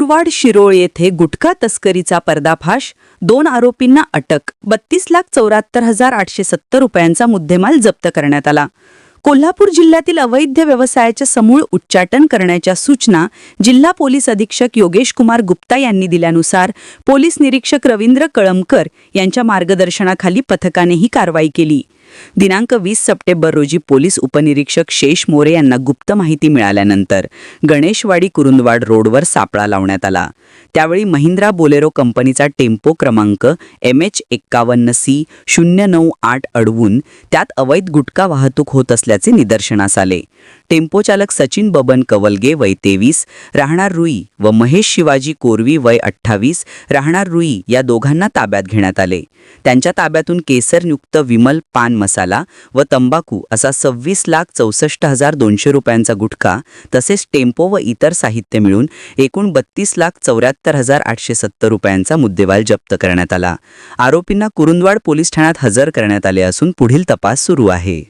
मुरवाड शिरोळ येथे गुटखा तस्करीचा पर्दाफाश दोन आरोपींना अटक बत्तीस लाख चौऱ्याहत्तर हजार आठशे सत्तर रुपयांचा मुद्देमाल जप्त करण्यात आला. कोल्हापूर जिल्ह्यातील अवैध व्यवसायाचे समूळ उच्चाटन करण्याच्या सूचना जिल्हा पोलीस अधीक्षक योगेश कुमार गुप्ता यांनी दिल्यानुसार पोलीस निरीक्षक रवींद्र कळमकर यांच्या मार्गदर्शनाखाली पथकाने ही कारवाई केली. दिनांक वीस सप्टेंबर रोजी पोलीस उपनिरीक्षक शेष मोरे यांना गुप्त माहिती मिळाल्यानंतर गणेशवाडी कुरुंदवाड रोडवर सापळा लावण्यात आला. त्यावेळी महिंद्रा बोलेरो कंपनीचा टेम्पो क्रमांक एम एच एक्कावन्न सी शून्य नऊ आठ अडवून त्यात अवैध गुटखा वाहतूक होत असल्याचे निदर्शनास आले. टेम्पो चालक सचिन बबन कवलगे वय तेवीस राहणार रुई व महेश शिवाजी कोरवी वय अठ्ठावीस राहणार रुई या दोघांना ताब्यात घेण्यात आले. त्यांच्या ताब्यातून केसरयुक्त विमल पान मसाला व तंबाखू असा सव्वीस लाख चौसष्ट हजार दोनशे रुपयांचा गुटखा तसेच टेम्पो व इतर साहित्य मिळून एकूण बत्तीस लाख चौऱ्याहत्तर हजार आठशे सत्तर रुपयांचा मुद्देवाल जप्त करण्यात आला. आरोपींना कुरुंदवाड पोलीस ठाण्यात हजर करण्यात आले असून पुढील तपास सुरू आहे.